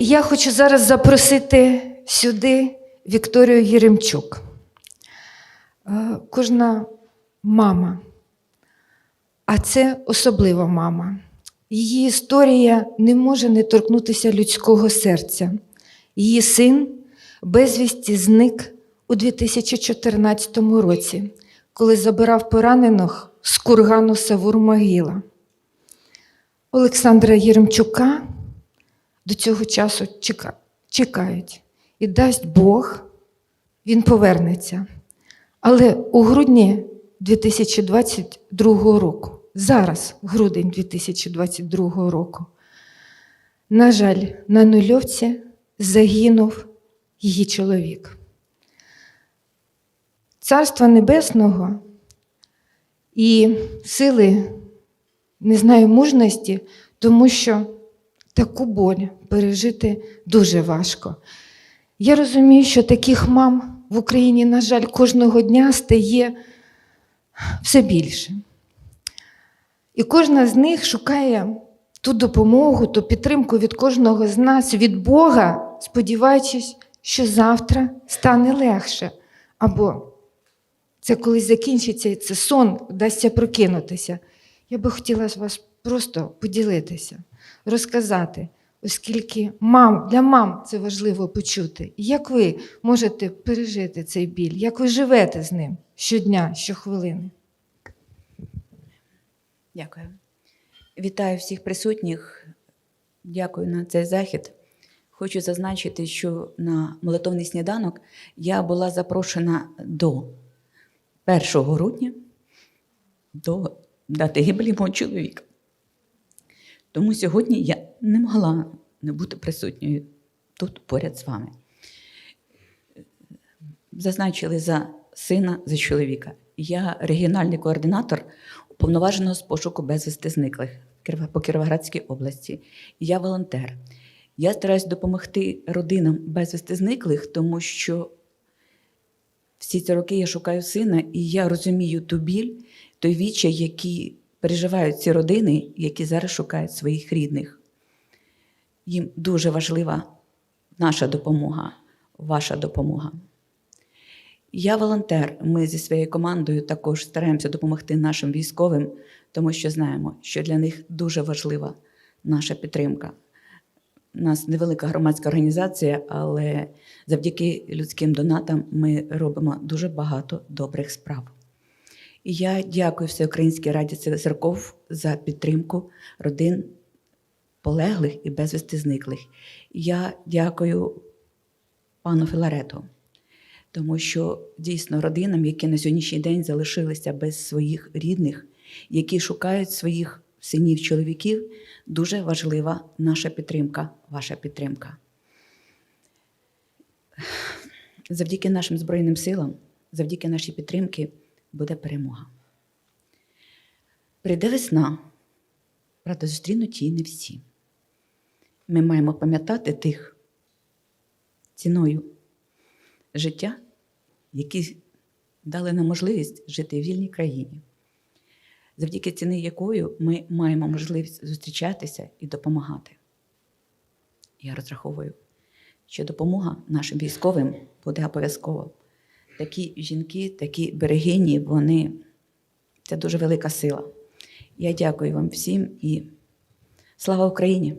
Я хочу зараз запросити сюди Вікторію Єремчук. Е, Кожна мама, а це особлива мама. Її історія не може не торкнутися людського серця. Її син безвісті зник у 2014 році, коли забирав поранених з кургану Савур-Могила. Олександра Єремчука до цього часу чека- чекають. І дасть Бог, він повернеться. Але у грудні 2022 року, зараз грудень 2022 року, на жаль, на нульовці загинув її чоловік. Царства Небесного і сили, не знаю, мужності, тому що таку боль пережити дуже важко. Я розумію, що таких мам в Україні, на жаль, кожного дня стає все більше. І кожна з них шукає ту допомогу, ту підтримку від кожного з нас, від Бога, сподіваючись, що завтра стане легше. Або це колись закінчиться і це сон вдасться прокинутися. Я би хотіла вас просто поділитися, розказати, оскільки мам, для мам це важливо почути. Як ви можете пережити цей біль? Як ви живете з ним щодня, щохвилини? Дякую. Вітаю всіх присутніх. Дякую на цей захід. Хочу зазначити, що на молитовний сніданок я була запрошена до 1 грудня, до дати гибелі мого чоловіка. Тому сьогодні я не могла не бути присутньою тут поряд з вами. Зазначили за сина, за чоловіка. Я регіональний координатор уповноваженого з пошуку безвісти зниклих по Кіровоградській області. Я волонтер. Я стараюсь допомогти родинам безвісти зниклих, тому що всі ці роки я шукаю сина, і я розумію ту біль, той відчай, які переживають ці родини, які зараз шукають своїх рідних. Їм дуже важлива наша допомога, ваша допомога. Я волонтер. Ми зі своєю командою також стараємося допомогти нашим військовим, тому що знаємо, що для них дуже важлива наша підтримка. У нас невелика громадська організація, але завдяки людським донатам ми робимо дуже багато добрих справ. Я дякую Всеукраїнській Раді церков за підтримку родин полеглих і безвісти зниклих. Я дякую пану Філарету, тому що дійсно родинам, які на сьогоднішній день залишилися без своїх рідних, які шукають своїх синів, чоловіків, дуже важлива наша підтримка, ваша підтримка. Завдяки нашим Збройним силам, завдяки нашій підтримці буде перемога. Прийде весна, правда, зустрінуть її не всі. Ми маємо пам'ятати тих ціною життя, які дали нам можливість жити в вільній країні, завдяки ціни якою ми маємо можливість зустрічатися і допомагати. Я розраховую, що допомога нашим військовим буде обов'язково. Такі жінки, такі берегині, вони це дуже велика сила. Я дякую вам всім і слава Україні!